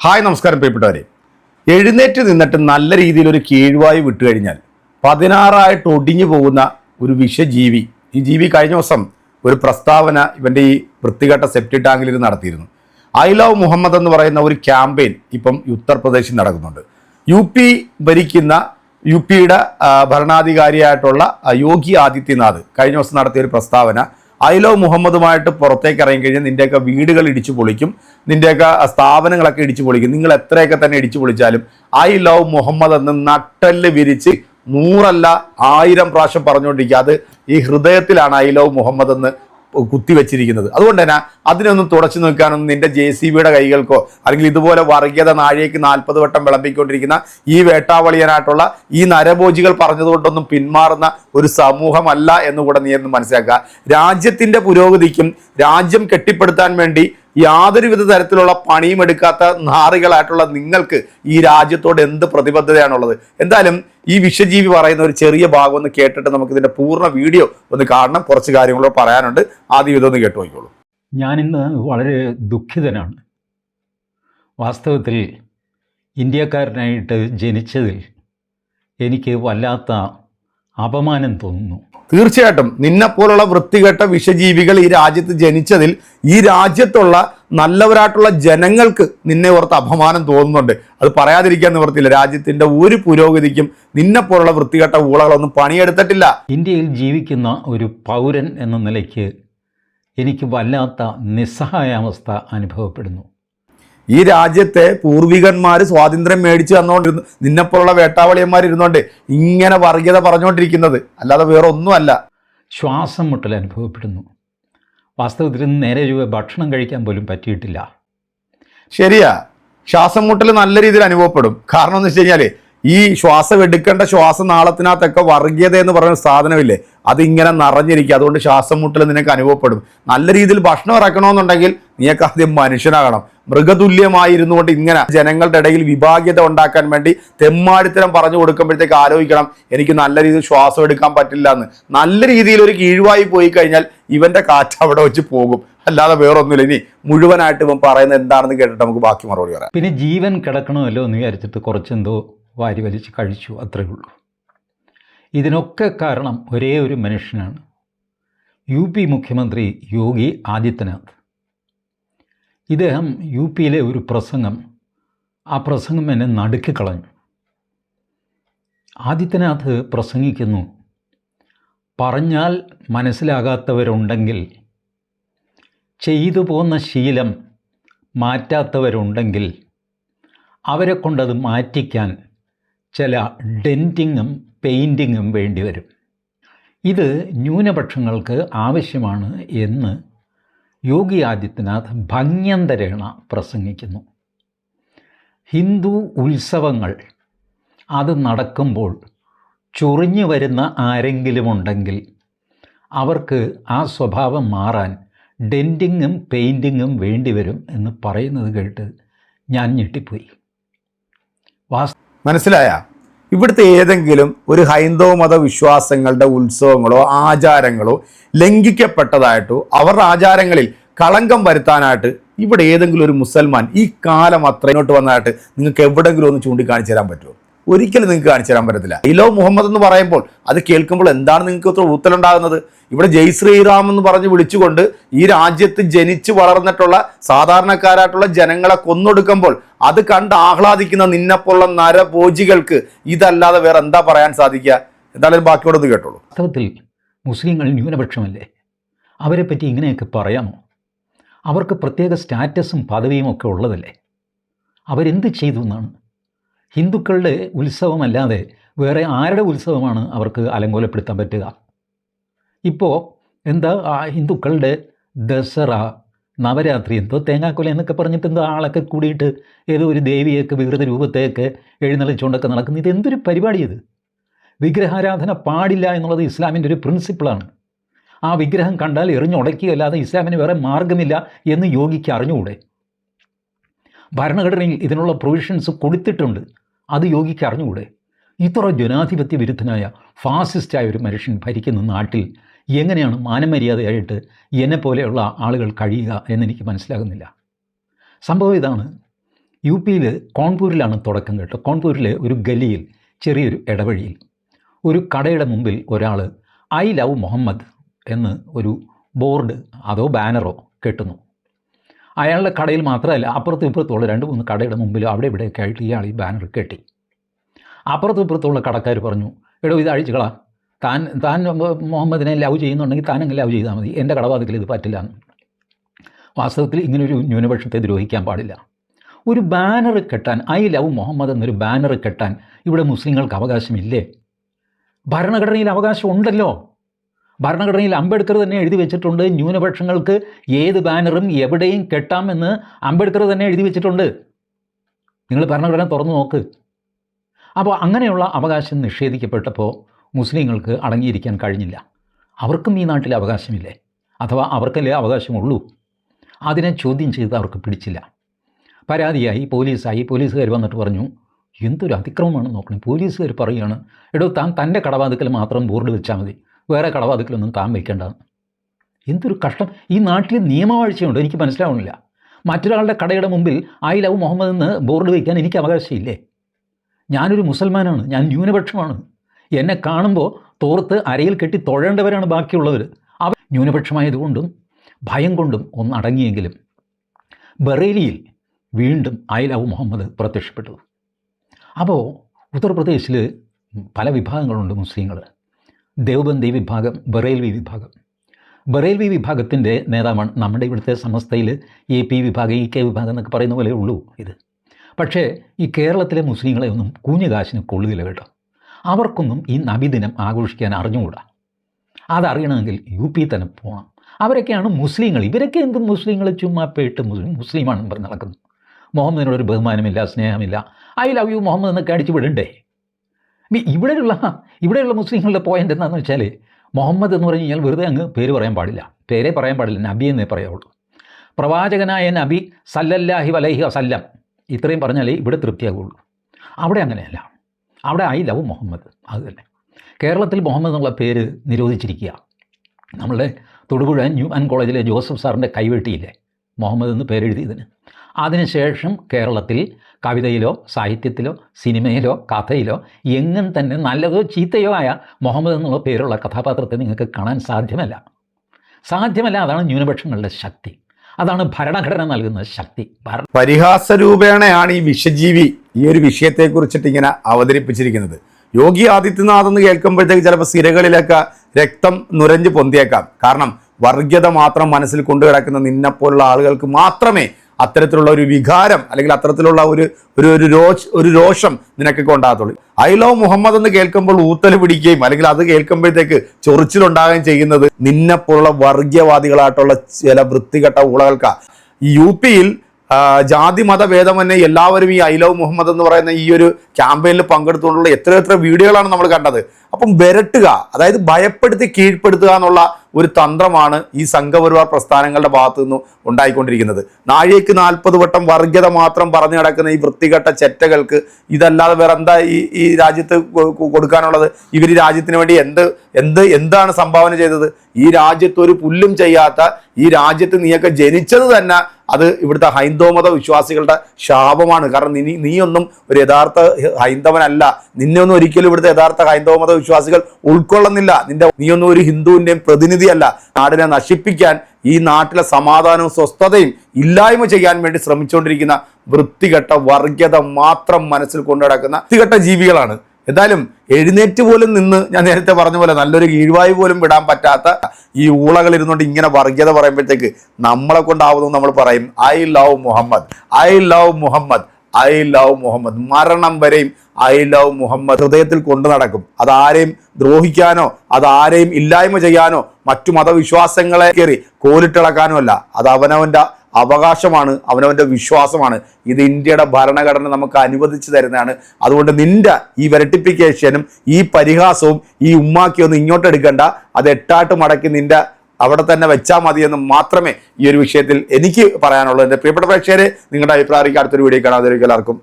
Hi നമസ്കാരം പ്രിയപ്പെട്ടവരെ. എഴുന്നേറ്റ് നിന്നിട്ട് നല്ല രീതിയിൽ ഒരു കീഴ്വായു വിട്ടു കഴിഞ്ഞാൽ പതിനാറായിട്ട് ഒടിഞ്ഞു പോകുന്ന ഒരു വിഷജീവി ഈ ജീവി കഴിഞ്ഞ ദിവസം ഒരു പ്രസ്താവന ഇവന്റെ ഈ വൃത്തികെട്ട സെപ്റ്റി ടാങ്കിൽ നടത്തിയിരുന്നു. ഐ ലവ് മുഹമ്മദ് എന്ന് പറയുന്ന ഒരു ക്യാമ്പയിൻ ഇപ്പം ഉത്തർപ്രദേശിൽ നടക്കുന്നുണ്ട്. യു പി ഭരിക്കുന്ന യു പിയുടെ ഭരണാധികാരിയായിട്ടുള്ള യോഗി ആദിത്യനാഥ് കഴിഞ്ഞ ദിവസം നടത്തിയ ഒരു പ്രസ്താവന ഐ ലവ് മുഹമ്മദുമായിട്ട് പുറത്തേക്ക് ഇറങ്ങി കഴിഞ്ഞാൽ നിന്റെയൊക്കെ വീടുകൾ ഇടിച്ചു പൊളിക്കും നിന്റെയൊക്കെ സ്ഥാപനങ്ങളൊക്കെ ഇടിച്ചു പൊളിക്കും. നിങ്ങൾ എത്രയൊക്കെ തന്നെ ഇടിച്ചു പൊളിച്ചാലും ഐ ലവ് മുഹമ്മദ് എന്ന് നട്ടൽ വിരിച്ച് നൂറല്ല ആയിരം പ്രാവശ്യം പറഞ്ഞുകൊണ്ടിരിക്കുക. അത് ഈ ഹൃദയത്തിലാണ് ഐ ലവ് മുഹമ്മദ് എന്ന് കുത്തിവെച്ചിരിക്കുന്നത്. അതുകൊണ്ട് തന്നെ അതിനൊന്നും തുടച്ചു നിൽക്കാനൊന്നും നിന്റെ ജെ സി ബിയുടെ കൈകൾക്കോ അല്ലെങ്കിൽ ഇതുപോലെ വർഗീയത നാഴേക്ക് നാൽപ്പത് വട്ടം വിളമ്പിക്കൊണ്ടിരിക്കുന്ന ഈ വേട്ടാവളിയനായിട്ടുള്ള ഈ നരഭോജികൾ പറഞ്ഞതുകൊണ്ടൊന്നും പിന്മാറുന്ന ഒരു സമൂഹമല്ല എന്നുകൂടെ നീ എന്ന് മനസ്സിലാക്കുക. രാജ്യത്തിന്റെ പുരോഗതിക്കും രാജ്യം കെട്ടിപ്പടുത്താൻ വേണ്ടി യാതൊരുവിധ തരത്തിലുള്ള പണിയും എടുക്കാത്ത നാറികളായിട്ടുള്ള നിങ്ങൾക്ക് ഈ രാജ്യത്തോട് എന്ത് പ്രതിബദ്ധതയാണുള്ളത്? എന്തായാലും ഈ വിഷജീവി പറയുന്ന ഒരു ചെറിയ ഭാഗം ഒന്ന് കേട്ടിട്ട് നമുക്ക് ഇതിന്റെ പൂർണ വീഡിയോ ഒന്ന് കാണണം. കുറച്ച് കാര്യങ്ങളോ പറയാനുണ്ട്. ആദ്യം ഇതൊന്ന് കേട്ടു നോക്കിക്കോളൂ. ഇന്ന് വളരെ ദുഃഖിതനാണ്. വാസ്തവത്തിൽ ഇന്ത്യക്കാരനായിട്ട് ജനിച്ചതിൽ എനിക്ക് വല്ലാത്ത അപമാനം തോന്നുന്നു. തീർച്ചയായിട്ടും നിന്നെപ്പോലുള്ള വൃത്തികെട്ട വിഷജീവികൾ ഈ രാജ്യത്ത് ജനിച്ചതിൽ ഈ രാജ്യത്തുള്ള നല്ലവരായിട്ടുള്ള ജനങ്ങൾക്ക് നിന്നെ ഓർത്ത് അപമാനം തോന്നുന്നുണ്ട്. അത് പറയാതിരിക്കാൻ നിവർത്തിയില്ല. രാജ്യത്തിന്റെ ഒരു പുരോഗതിക്കും നിന്നെപ്പോലുള്ള വൃത്തികെട്ട ഊളകളൊന്നും പണിയെടുത്തിട്ടില്ല. ഇന്ത്യയിൽ ജീവിക്കുന്ന ഒരു പൗരൻ എന്ന നിലയ്ക്ക് എനിക്ക് വല്ലാത്ത നിസ്സഹായാവസ്ഥ അനുഭവപ്പെടുന്നു. ഈ രാജ്യത്തെ പൂർവികന്മാർ സ്വാതന്ത്ര്യം മേടിച്ചു തന്നുകൊണ്ടിരുന്നു നിന്നെപ്പോലുള്ള വേട്ടാവളിയന്മാർ ഇരുന്നുകൊണ്ട് ഇങ്ങനെ വർഗീയത പറഞ്ഞുകൊണ്ടിരിക്കുന്നത് അല്ലാതെ വേറെ ഒന്നുമല്ല ശ്വാസം മുട്ടൽ അനുഭവപ്പെടുന്നു. വാസ്തവത്തിൽ നേരെ ചൊവ്വെ ഭക്ഷണം കഴിക്കാൻ പോലും പറ്റിയിട്ടില്ല. ശരിയാ. ശ്വാസം മുട്ടൽ നല്ല രീതിയിൽ അനുഭവപ്പെടും. കാരണം എന്ന് വെച്ച് കഴിഞ്ഞാൽ ഈ ശ്വാസം എടുക്കേണ്ട ശ്വാസനാളത്തിനകത്തൊക്കെ വർഗീയത എന്ന് പറയുന്ന സാധനമില്ലേ? അതിങ്ങനെ നിറഞ്ഞിരിക്കുക. അതുകൊണ്ട് ശ്വാസം മുട്ടൽ നിനക്ക് അനുഭവപ്പെടും. നല്ല രീതിയിൽ ഭക്ഷണം ഇറക്കണമെന്നുണ്ടെങ്കിൽ നീയൊക്കെ ആദ്യം മനുഷ്യനാകണം. മൃഗതുല്യമായിരുന്നു കൊണ്ട് ഇങ്ങനെ ജനങ്ങളുടെ ഇടയിൽ വിഭാഗ്യത ഉണ്ടാക്കാൻ വേണ്ടി തെമ്മാടിത്തരം പറഞ്ഞു കൊടുക്കുമ്പോഴത്തേക്ക് ആലോചിക്കണം. എനിക്ക് നല്ല രീതിയിൽ ശ്വാസം എടുക്കാൻ പറ്റില്ല എന്ന് നല്ല രീതിയിൽ ഒരു കീഴ്വായി പോയി കഴിഞ്ഞാൽ ഇവന്റെ കാറ്റ് അവിടെ വെച്ച് പോകും. അല്ലാതെ വേറൊന്നുമില്ല. ഇനി മുഴുവനായിട്ട് ഇവൻ പറയുന്നത് എന്താണെന്ന് കേട്ടിട്ട് നമുക്ക് ബാക്കി മറുപടി പറയാം. പിന്നെ ജീവൻ കിടക്കണമല്ലോ എന്ന് വിചാരിച്ചിട്ട് കുറച്ചെന്തോ വാരി വലിച്ച് കഴിച്ചു അത്രയേ ഉള്ളൂ. ഇതിനൊക്കെ കാരണം ഒരേ ഒരു മനുഷ്യനാണ്. യു പി മുഖ്യമന്ത്രി യോഗി ആദിത്യനാഥ്. ഇദ്ദേഹം യു പിയിലെ ഒരു പ്രസംഗം ആ പ്രസംഗം എന്നെ നടുക്കിക്കളഞ്ഞു ആദിത്യനാഥ് പ്രസംഗിക്കുന്നു പറഞ്ഞാൽ മനസ്സിലാകാത്തവരുണ്ടെങ്കിൽ ചെയ്തു പോന്ന ശീലം മാറ്റാത്തവരുണ്ടെങ്കിൽ അവരെ കൊണ്ടത് മാറ്റിക്കാൻ ചില ഡെന്റിങ്ങും പെയിന്റിങ്ങും വേണ്ടിവരും ഇത് ന്യൂനപക്ഷങ്ങൾക്ക് ആവശ്യമാണ് എന്ന് യോഗി ആദിത്യനാഥ് ഭംഗ്യന്തരേണ പ്രസംഗിക്കുന്നു. ഹിന്ദു ഉത്സവങ്ങൾ അത് നടക്കുമ്പോൾ ചൊറിഞ്ഞു വരുന്ന ആരെങ്കിലുമുണ്ടെങ്കിൽ അവർക്ക് ആ സ്വഭാവം മാറാൻ ഡെന്റിങ്ങും പെയിന്റിങ്ങും വേണ്ടിവരും എന്ന് പറയുന്നത് കേട്ട് ഞാൻ ഞെട്ടിപ്പോയി. വാസ് മനസ്സിലായ? ഇവിടുത്തെ ഏതെങ്കിലും ഒരു ഹൈന്ദവ മത വിശ്വാസങ്ങളുടെ ഉത്സവങ്ങളോ ആചാരങ്ങളോ ലംഘിക്കപ്പെട്ടതായിട്ടോ അവരുടെ ആചാരങ്ങളിൽ കളങ്കം വരുത്താനായിട്ട് ഇവിടെ ഏതെങ്കിലും ഒരു മുസൽമാൻ ഈ കാലം അത്ര ഇങ്ങോട്ട് വന്നതായിട്ട് നിങ്ങൾക്ക് എവിടെങ്കിലും ഒന്ന് ചൂണ്ടിക്കാണിച്ചു തരാൻ പറ്റുമോ? ഒരിക്കലും നിങ്ങൾക്ക് കാണിച്ചു തരാൻ പറ്റത്തില്ല. ഇലോ മുഹമ്മദ് എന്ന് പറയുമ്പോൾ അത് കേൾക്കുമ്പോൾ എന്താണ് നിങ്ങൾക്ക് ഇത്ര ഊത്തലുണ്ടാകുന്നത്? ഇവിടെ ജയ് ശ്രീറാം എന്ന് പറഞ്ഞ് വിളിച്ചുകൊണ്ട് ഈ രാജ്യത്ത് ജനിച്ചു വളർന്നിട്ടുള്ള സാധാരണക്കാരായിട്ടുള്ള ജനങ്ങളെ കൊന്നൊടുക്കുമ്പോൾ അത് കണ്ട് ആഹ്ലാദിക്കുന്ന നിന്നെപ്പോലുള്ള നരഭോജികൾക്ക് ഇതല്ലാതെ വേറെ എന്താ പറയാൻ സാധിക്കുക? എന്തായാലും ബാക്കിയോടൊന്ന് കേട്ടോളൂ. വാസ്തവത്തിൽ മുസ്ലിങ്ങൾ ന്യൂനപക്ഷമല്ലേ? അവരെ പറ്റി ഇങ്ങനെയൊക്കെ പറയാമോ? അവർക്ക് പ്രത്യേക സ്റ്റാറ്റസും പദവിയും ഒക്കെ ഉള്ളതല്ലേ? അവരെന്ത് ചെയ്തു എന്നാണ് ഹിന്ദുക്കളുടെ ഉത്സവമല്ലാതെ വേറെ ആരുടെ ഉത്സവമാണ് അവർക്ക് അലങ്കോലപ്പെടുത്താൻ പറ്റുക? ഇപ്പോൾ എന്താ ആ ഹിന്ദുക്കളുടെ ദസറ നവരാത്രി എന്തോ തേങ്ങാക്കൊല എന്നൊക്കെ പറഞ്ഞിട്ട് എന്തോ ആളൊക്കെ കൂടിയിട്ട് ഏതോ ഒരു ദേവിയൊക്കെ വികൃത രൂപത്തെയൊക്കെ എഴുന്നള്ളിച്ചുകൊണ്ടൊക്കെ നടക്കുന്നു ഇത് എന്തൊരു പരിപാടി ഇത്? വിഗ്രഹാരാധന പാടില്ല എന്നുള്ളത് ഇസ്ലാമിന്റെ ഒരു പ്രിൻസിപ്പിളാണ്. ആ വിഗ്രഹം കണ്ടാൽ എറിഞ്ഞുടക്കിയല്ലാതെ ഇസ്ലാമിന് വേറെ മാർഗമില്ല എന്ന് യോഗിക്ക് അറിഞ്ഞുകൂടെ? ഭരണഘടനയിൽ ഇതിനുള്ള പ്രൊവിഷൻസ് കൊടുത്തിട്ടുണ്ട്. അത് യോഗിക്ക് അറിഞ്ഞുകൂടെ? ഇത്ര ജനാധിപത്യ വിരുദ്ധനായ ഫാസിസ്റ്റായ ഒരു മനുഷ്യൻ ഭരിക്കുന്ന നാട്ടിൽ എങ്ങനെയാണ് മാനമര്യാദയായിട്ട് എന്നെ പോലെയുള്ള ആളുകൾ കഴിയുക എന്നെനിക്ക് മനസ്സിലാകുന്നില്ല. സംഭവം ഇതാണ്. യു പിയിൽ കോൺപൂരിലാണ് തുടക്കം കേട്ടോ. കോൺപൂരിലെ ഒരു ഗലിയിൽ ചെറിയൊരു ഇടവഴിയിൽ ഒരു കടയുടെ മുമ്പിൽ ഒരാൾ ഐ ലവ് മുഹമ്മദ് എന്ന് ഒരു ബോർഡ് അതോ ബാനറോ കെട്ടുന്നു. അയാളുടെ കടയിൽ മാത്രമല്ല അപ്പുറത്തും ഇപ്പുറത്തുള്ള രണ്ട് മൂന്ന് കടയുടെ മുമ്പിലും അവിടെ ഇവിടെയൊക്കെ ആയിട്ട് ഇയാൾ ഈ ബാനർ കെട്ടി അപ്പുറത്തും ഇപ്പുറത്തുള്ള കടക്കാർ പറഞ്ഞു എടോ ഇത് അഴിച്ചുകളാ. താൻ താൻ മുഹമ്മദിനെ ലവ് ചെയ്യുന്നുണ്ടെങ്കിൽ താനങ്ങ് ലവ് ചെയ്താൽ മതി. എന്റെ കടവാതിക്കൽ ഇത് പറ്റില്ല വാസ്തവത്തിൽ ഇങ്ങനൊരു ന്യൂനപക്ഷത്തെ ദ്രോഹിക്കാൻ പാടില്ല. ഒരു ബാനർ കെട്ടാൻ ഐ ലവ് മുഹമ്മദ് എന്നൊരു ബാനർ കെട്ടാൻ ഇവിടെ മുസ്ലിങ്ങൾക്ക് അവകാശമില്ലേ? ഭരണഘടനയിൽ അവകാശം ഉണ്ടല്ലോ. ഭരണഘടനയിൽ അംബേദ്കർ തന്നെ എഴുതി വെച്ചിട്ടുണ്ട്. ന്യൂനപക്ഷങ്ങൾക്ക് ഏത് ബാനറും എവിടെയും കെട്ടാമെന്ന് അംബേദ്കർ തന്നെ എഴുതി വെച്ചിട്ടുണ്ട്. നിങ്ങൾ ഭരണഘടന തുറന്നു നോക്ക്. അപ്പോൾ അങ്ങനെയുള്ള അവകാശം നിഷേധിക്കപ്പെട്ടപ്പോൾ മുസ്ലിങ്ങൾക്ക് അടങ്ങിയിരിക്കാൻ കഴിഞ്ഞില്ല. അവർക്കും ഈ നാട്ടിൽ അവകാശമില്ലേ? അഥവാ അവർക്കല്ലേ അവകാശമുള്ളൂ? അതിനെ ചോദ്യം ചെയ്ത് അവർക്ക് പിടിച്ചില്ല. പരാതിയായി പോലീസായി പോലീസുകാർ വന്നിട്ട് പറഞ്ഞു എന്തൊരു അതിക്രമമാണ് നോക്കണേ. പോലീസുകാർ പറയുകയാണ് എടോ താൻ തന്റെ കടവാതിക്കൽ മാത്രം ബോർഡ് വെച്ചാൽ മതി. വേറെ കടവാതിക്കലൊന്നും താൻ വയ്ക്കേണ്ടതെന്ന് എന്തൊരു കഷ്ടം. ഈ നാട്ടിൽ നിയമവാഴ്ചയുണ്ട് എനിക്ക് മനസ്സിലാവുന്നില്ല മറ്റൊരാളുടെ കടയുടെ മുമ്പിൽ ഐ ലവ് മുഹമ്മദ് എന്ന് ബോർഡ് വയ്ക്കാൻ എനിക്ക് അവകാശമില്ലേ? ഞാനൊരു മുസൽമാനാണ് ഞാൻ ന്യൂനപക്ഷമാണ്. എന്നെ കാണുമ്പോൾ തോർത്ത് അരയിൽ കെട്ടി തൊഴേണ്ടവരാണ് ബാക്കിയുള്ളവർ അവ ന്യൂനപക്ഷമായതുകൊണ്ടും ഭയം കൊണ്ടും ഒന്നടങ്ങിയെങ്കിലും ബറേലിയിൽ വീണ്ടും ഐ ലവ് മുഹമ്മദ് പ്രത്യക്ഷപ്പെട്ടു. അപ്പോൾ ഉത്തർപ്രദേശിൽ പല വിഭാഗങ്ങളുണ്ട് മുസ്ലിങ്ങൾ ദേവബന്ദി വിഭാഗം ബറേൽവി വിഭാഗം. ബറേൽവി വിഭാഗത്തിന്റെ നേതാവാണ് നമ്മുടെ ഇവിടുത്തെ സമസ്തയിൽ എ പി വിഭാഗം ഇ കെ വിഭാഗം എന്നൊക്കെ പറയുന്ന പോലെ ഉള്ളൂ ഇത്. പക്ഷേ ഈ കേരളത്തിലെ മുസ്ലിങ്ങളെ ഒന്നും കൂഞ്ഞുകാശിന് കൊള്ളുകയില്ല കേട്ടോ. അവർക്കൊന്നും ഈ നബിദിനം ആഘോഷിക്കാൻ അറിഞ്ഞുകൂടാ. അതറിയണമെങ്കിൽ യു പി തന്നെ പോകണം അവരൊക്കെയാണ് മുസ്ലിങ്ങൾ. ഇവരൊക്കെ എന്തും മുസ്ലിങ്ങൾ ചുമ്മാ പേട്ട് മുസ്ലിം മുസ്ലിമാണെന്ന് പറഞ്ഞ് നടക്കുന്നു. മുഹമ്മദിനോടൊരു ബഹുമാനമില്ല സ്നേഹമില്ല. ഐ ലവ് യു മുഹമ്മദ് എന്നൊക്കെ അടിച്ചു വിടണ്ടേ? ഇവിടെയുള്ള ഇവിടെയുള്ള മുസ്ലിങ്ങളുടെ പോയിന്റ് എന്താണെന്ന് വെച്ചാൽ മുഹമ്മദ് എന്ന് പറഞ്ഞു കഴിഞ്ഞാൽ വെറുതെ അങ്ങ് പേര് പറയാൻ പാടില്ല. പേരെ പറയാൻ പാടില്ല നബി എന്നേ പറയാവുള്ളൂ. പ്രവാചകനായ നബി സല്ലല്ലാഹി വലൈഹി വസല്ലം ഇത്രയും പറഞ്ഞാലേ ഇവിടെ തൃപ്തിയാകുള്ളൂ അവിടെ അങ്ങനെയല്ല. അവിടെ ഐ ലവ് മുഹമ്മദ് അത് തന്നെ. കേരളത്തിൽ മുഹമ്മദ് എന്നുള്ള പേര് നിരോധിച്ചിരിക്കുക. നമ്മളുടെ തൊടുപുഴ ന്യൂ ആൻഡ് കോളേജിലെ ജോസഫ് സാറിന്റെ കൈവെട്ടിയില്ലേ മുഹമ്മദ് എന്ന് പേരെഴുതിയതിന് അതിനുശേഷം കേരളത്തിൽ കവിതയിലോ സാഹിത്യത്തിലോ സിനിമയിലോ കഥയിലോ എങ്ങും തന്നെ നല്ലതോ ചീത്തയോ ആയ മുഹമ്മദ് എന്നുള്ള പേരുള്ള കഥാപാത്രത്തെ നിങ്ങൾക്ക് കാണാൻ സാധ്യമല്ല. സാധ്യമല്ല അതാണ് ന്യൂനപക്ഷങ്ങളുടെ ശക്തി. അതാണ് ഭരണഘടന നൽകുന്ന ശക്തി. പരിഹാസ രൂപേണയാണ് ഈ വിഷജീവി ഈ ഒരു വിഷയത്തെ കുറിച്ചിട്ട് ഇങ്ങനെ അവതരിപ്പിച്ചിരിക്കുന്നത്. യോഗി ആദിത്യനാഥ് എന്ന് കേൾക്കുമ്പോഴത്തേക്ക് ചിലപ്പോൾ സിരകളിലൊക്കെ രക്തം നുരഞ്ഞു പൊന്തിയേക്കാം. കാരണം വർഗീയത മാത്രം മനസ്സിൽ കൊണ്ടു കിടക്കുന്ന നിന്നെപ്പോലുള്ള ആളുകൾക്ക് മാത്രമേ അത്തരത്തിലുള്ള ഒരു വികാരം അല്ലെങ്കിൽ അത്തരത്തിലുള്ള ഒരു ഒരു ഒരു രോഷ് ഒരു രോഷം നിനക്കൊക്കെ ഉണ്ടാകത്തുള്ളൂ. ഐ ലവ് മുഹമ്മദ് എന്ന് കേൾക്കുമ്പോൾ ഊത്തൽ പിടിക്കുകയും അല്ലെങ്കിൽ അത് കേൾക്കുമ്പോഴത്തേക്ക് ചൊറിച്ചിലുണ്ടാകുകയും ചെയ്യുന്നത് നിന്നെപ്പോലുള്ള വർഗീയവാദികളായിട്ടുള്ള ചില വൃത്തികെട്ട ഊളകൾക്കാ. യു പിയിൽ ജാതി മത ഭേദമന്യേ എല്ലാവരും ഈ ഐ ലവ് മുഹമ്മദ് എന്ന് പറയുന്ന ഈ ഒരു ക്യാമ്പയിനിൽ പങ്കെടുത്തുകൊണ്ടുള്ള എത്ര എത്ര വീഡിയോകളാണ് നമ്മൾ കണ്ടത്. അപ്പം വിരട്ടുക അതായത് ഭയപ്പെടുത്തി കീഴ്പ്പെടുത്തുക എന്നുള്ള ഒരു തന്ത്രമാണ് ഈ സംഘപരിവാർ പ്രസ്ഥാനങ്ങളുടെ ഭാഗത്തു നിന്നും ഉണ്ടായിക്കൊണ്ടിരിക്കുന്നത്. നാഴികയ്ക്ക് നാൽപ്പത് വട്ടം വർഗീയത മാത്രം പറഞ്ഞു നടക്കുന്ന ഈ വൃത്തികെട്ട ചെറ്റകൾക്ക് ഇതല്ലാതെ വേറെ എന്താ ഈ ഈ രാജ്യത്ത് കൊടുക്കാനുള്ളത്? ഇവർ രാജ്യത്തിന് വേണ്ടി എന്ത് എന്ത് എന്താണ് സംഭാവന ചെയ്തത്? ഈ രാജ്യത്ത് ഒരു പുല്ലും ചെയ്യാത്ത ഈ രാജ്യത്ത് നീയൊക്കെ ജനിച്ചത് തന്നെ അത് ഇവിടുത്തെ ഹൈന്ദവമത വിശ്വാസികളുടെ ശാപമാണ്. കാരണം നീ നീയൊന്നും ഒരു യഥാർത്ഥ ഹൈന്ദവനല്ല. നിന്നെ ഒന്നും ഒരിക്കലും ഇവിടുത്തെ യഥാർത്ഥ ഹൈന്ദവമത വിശ്വാസികൾ ഉൾക്കൊള്ളുന്നില്ല. നിന്റെ നീയൊന്നും ഒരു ഹിന്ദുവിന്റെയും പ്രതിനിധിയല്ല. നാടിനെ നശിപ്പിക്കാൻ ഈ നാട്ടിലെ സമാധാനവും സ്വസ്ഥതയും ഇല്ലായ്മ ചെയ്യാൻ വേണ്ടി ശ്രമിച്ചുകൊണ്ടിരിക്കുന്ന വൃത്തികെട്ട വർഗത മാത്രം മനസ്സിൽ കൊണ്ടു നടക്കുന്ന വൃത്തികെട്ട ജീവികളാണ്. എന്തായാലും എഴുന്നേറ്റ് പോലും നിന്ന് ഞാൻ നേരത്തെ പറഞ്ഞ പോലെ നല്ലൊരു കീഴ്വായു പോലും വിടാൻ പറ്റാത്ത ഈ ഊളകൾ ഇരുന്നുകൊണ്ട് ഇങ്ങനെ വർഗീയത പറയുമ്പോഴത്തേക്ക് നമ്മളെ കൊണ്ടാവുന്നു നമ്മൾ പറയും. I love Muhammad. I love Muhammad. I love Muhammad. മരണം വരെയും ഐ ലവ് മുഹമ്മദ് ഹൃദയത്തിൽ കൊണ്ടു നടക്കും. അതാരെയും ദ്രോഹിക്കാനോ അതാരെയും ഇല്ലായ്മ ചെയ്യാനോ മറ്റു മതവിശ്വാസങ്ങളെ കയറി കോലിട്ടിളക്കാനോ അല്ല. അത് അവനവന്റെ അവകാശമാണ് അവനവന്റെ വിശ്വാസമാണ്. ഇത് ഇന്ത്യയുടെ ഭരണഘടന നമുക്ക് അനുവദിച്ചു തരുന്നതാണ്. അതുകൊണ്ട് നിന്റെ ഈ വെരട്ടിപ്പിക്കേഷനും ഈ പരിഹാസവും ഈ ഉമ്മാക്കിയൊന്നും ഇങ്ങോട്ട് എടുക്കണ്ട അത് എട്ടാട്ട് മടക്കി നിന്റെ അവിടെ തന്നെ വെച്ചാൽ മതിയെന്ന് മാത്രമേ ഈ ഒരു വിഷയത്തിൽ എനിക്ക് പറയാനുള്ളൂ എന്റെ പ്രിയപ്പെട്ട പ്രേക്ഷകരെ നിങ്ങളുടെ അഭിപ്രായം അടുത്തൊരു വീഡിയോ കാണാതെ എല്ലാവർക്കും.